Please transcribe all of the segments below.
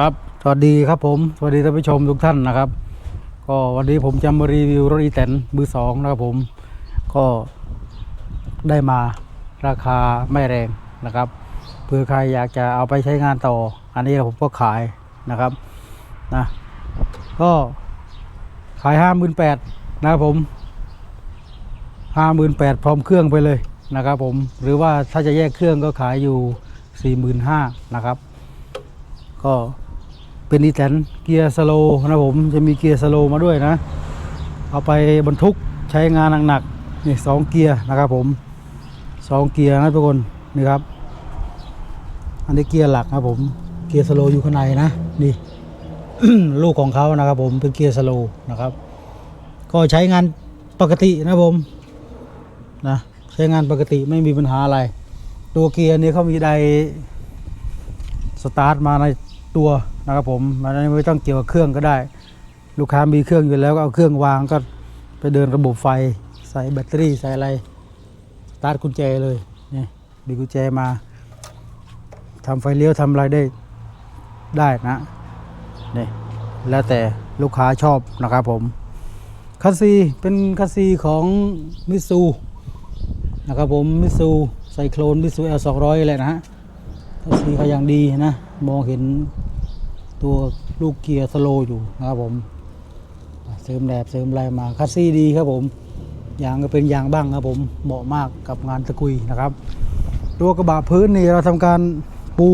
ครับ สวัสดีครับผม สวัสดีท่านผู้ชมทุกท่านนะครับ ก็วันนี้ผมจะมารีวิวรถอีแตนมือสองนะครับผม ก็ได้มาราคาไม่แรงนะครับเพื่อใครอยากจะเอาไปใช้งานต่อ อันนี้ผมก็ขายนะครับนะ ก็ขายห้าหมื่นแปดนะครับผมห้าหมื่นแปดพร้อมเครื่องไปเลยนะครับผม หรือว่าถ้าจะแยกเครื่องก็ขายอยู่สี่หมื่นห้านะครับ ก็ เป็นอีแตนเกียร์สโลนะผมจะมีเกียร์สโลมาด้วยนะ เอาไปบรรทุกใช้งานหนักๆนี่สองเกียร์นะครับผมสองเกียร์นะทุกคนนี่ครับ อันนี้เกียร์หลักนะผมเกียร์สโลอยู่ข้างในนะนี่ลูกของเขานะครับผมเป็นเกียร์สโลนะครับ ก็ใช้งานปกตินะผมนะใช้งานปกติไม่มีปัญหาอะไร ตัวเกียร์นี้เขามีไดสตาร์ทมาในตัว นะครับผมมันไม่ต้องเกี่ยวกับเครื่องก็ได้ ลูกค้ามีเครื่องอยู่แล้วก็เอาเครื่องวางก็ไปเดินระบบไฟใส่แบตเตอรี่ใส่อะไรสตาร์ทกุญแจเลยนี่มีกุญแจมาทำไฟเลี้ยวทำอะไรได้ได้นะนี่แล้วแต่ลูกค้าชอบนะครับผมคัสซีเป็นคัสซีของมิซูนะครับผมมิซูไซโคลนมิซูเอลสองร้อยเลยนะฮะคัสซีเขายังดีนะ มองเห็น ตัวลูกเกียร์สโลอยู่นะครับผมเสริมแดดเสริมอะไรมาคัสซี่ดีครับผมยางก็เป็นยางบ้างครับผมเหมาะมากกับงานตะกุยนะครับ ตัวกระบะพื้นนี่เราทำการปู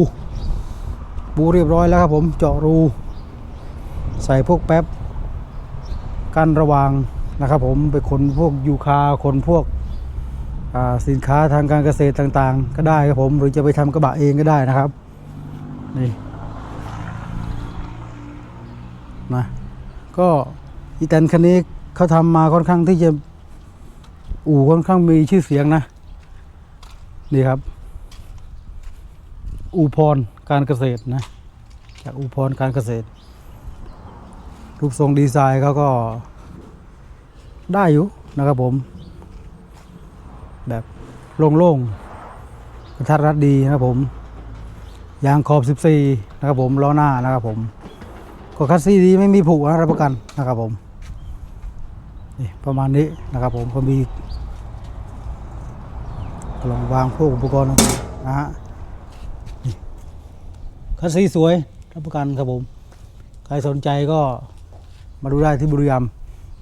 ปูเรียบร้อยแล้วครับผมเจาะรู ใส่พวกแป๊บกั้นระวางนะครับผมไปขนพวกยูคาขนพวกสินค้าทางการเกษตรต่างๆ ก็ได้ครับผมหรือจะไปทำกระบะเองก็ได้นะครับนี่ นะก็อีแตนคันนี้เขาทำมาค่อนข้างที่จะอู่ค่อนข้างมีชื่อเสียงนะนี่ครับ อู่พรการเกษตรนะ จากอู่พรการเกษตร รูปทรงดีไซน์เขาก็ได้อยู่นะครับผม แบบโล่งๆกระทัดรัดดีนะครับผมยางขอบ 14 นะครับผมล้อหน้านะครับผม ก็คัสซี่ดีไม่มีผุนะรับประกันนะครับผมนี่ประมาณนี้นะครับผมก็มีกล่องวางพวกอุปกรณ์นะฮะนี่คัสซี่สวยรับประกันครับผม ใครสนใจก็มาดูได้ที่บุรีรัมย์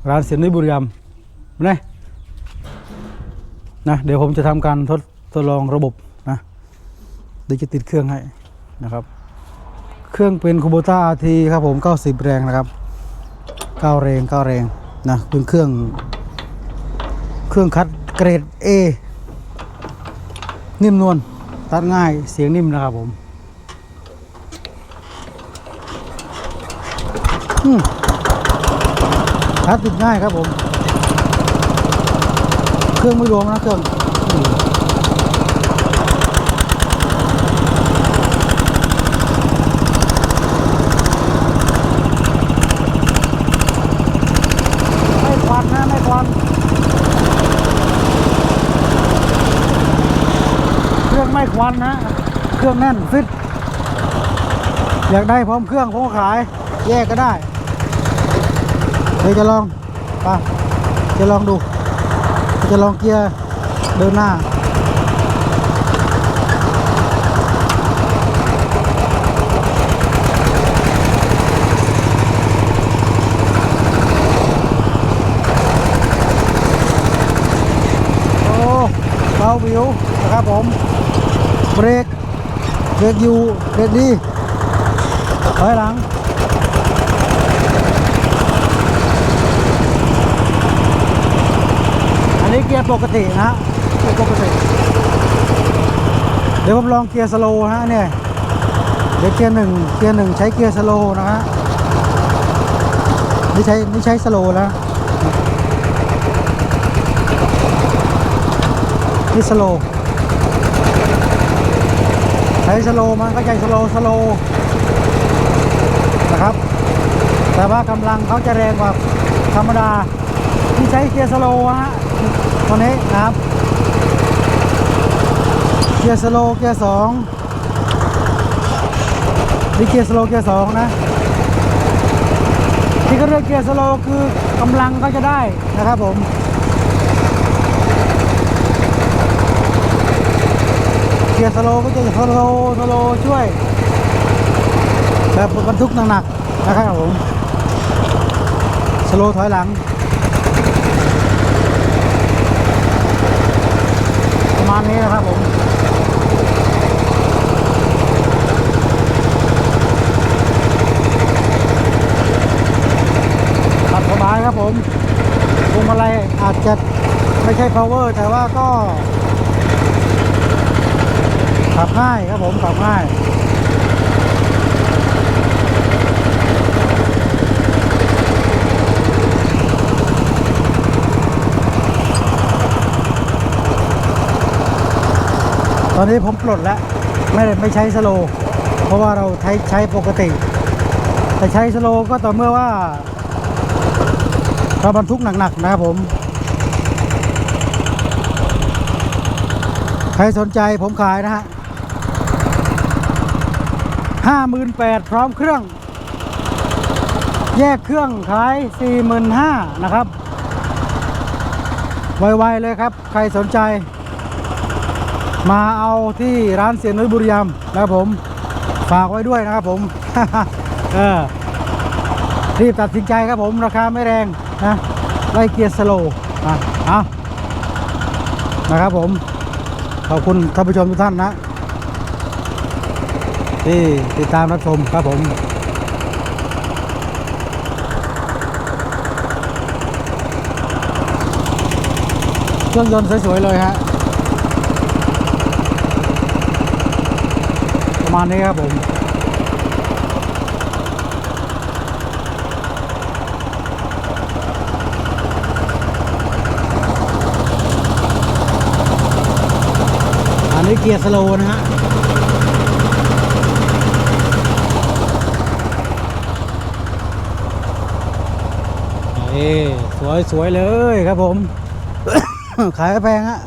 ร้านเสียนนุ้ยบุรีรัมย์มาเลยนะเดี๋ยวผมจะทำการทดทดลองระบบนะเดี๋ยวจะติดเครื่องให้นะครับ เครื่องเป็นคูโบต้าทีครับผม 90 แรงนะครับ 9 แรง 9 แรงนะเป็นเครื่อง เครื่องคัดเกรด A นิ่มนวลตัดง่ายเสียงนิ่มนะครับผมอืมคัดติดง่ายครับผม เครื่องไม่รวมนะเครื่องอืมไม่ควันนะไม่ควันเครื่ อนนะ เครื่องแน่นฟิต อยากได้พร้อมเครื่องผมก็ขาย แยกก็ได้ เดี๋ยวจะลองไปจะลองดู จะลองเกียร์เดินหน้าโอ้เบาวิวนะครับผม เบรกเบรกอยู่เบรกดีถอยหลังอันนี้เกียร์ปกตินะเกียร์ปกติ เดี๋ยวผมลองเกียร์สโลว์ฮะเนี่ยเดี๋ยวเกียร์หนึ่งเกียร์หนึ่งใช้เกียร์สโลว์นะฮะนี่ใช้นี่ใช้สโลว์แล้วนี่สโลว์ ช้สโลมันก็ใจสโลสโลนะครับ แต่ว่ากำลังเขาจะแรงกว่าธรรมดาที่ใช้เกียร์สโลฮะตัวนี้นะครับ เกียร์สโลเกียร์สองนี่เกียร์สโลเกียร์สองนะที่เขาเรียกเกียร์สโลคือกำลังก็จะได้นะครับผม กียร์สโลก็จะสโลสโลช่วยแบบบรรทุกหนักๆนะครับผมสโลถอยหลัง ประมาณนี้นะครับผมขับสบายครับผมพวงมาลัยอาจจะไม่ใช่ power แต่ว่าก็ ขับง่ายครับผมขับง่ายตอนนี้ผมปลดแล้ว ไม่ไม่ใช้สโล เพราะว่าเราใช้ใช้ปกติ แต่ใช้สโลก็ต่อเมื่อว่าเราบรรทุกหนักๆนะครับผม ใครสนใจผมขายนะฮะ ห้าหมื่นแปดพร้อมเครื่อง แยกเครื่องขายสี่หมื่นห้านะครับ ไวๆเลยครับ ใครสนใจ มาเอาที่ร้านเสียนุ้ยบุรีรัมย์นะครับผม ฝากไว้ด้วยนะครับผมเออรีบตัดสินใจครับผมราคาไม่แรงนะไล่เกียร์สโลว์อะเอานะครับผม ขอบคุณท่านผู้ชมทุกท่านนะ ที่ติดตามรับชมครับผมเครื่องยนต์สวยๆเลยฮะประมาณนี้ครับผมอันนี้เกียร์สโลนะฮะ นี่สวยสวยๆเลยครับผม ขายแพงฮะ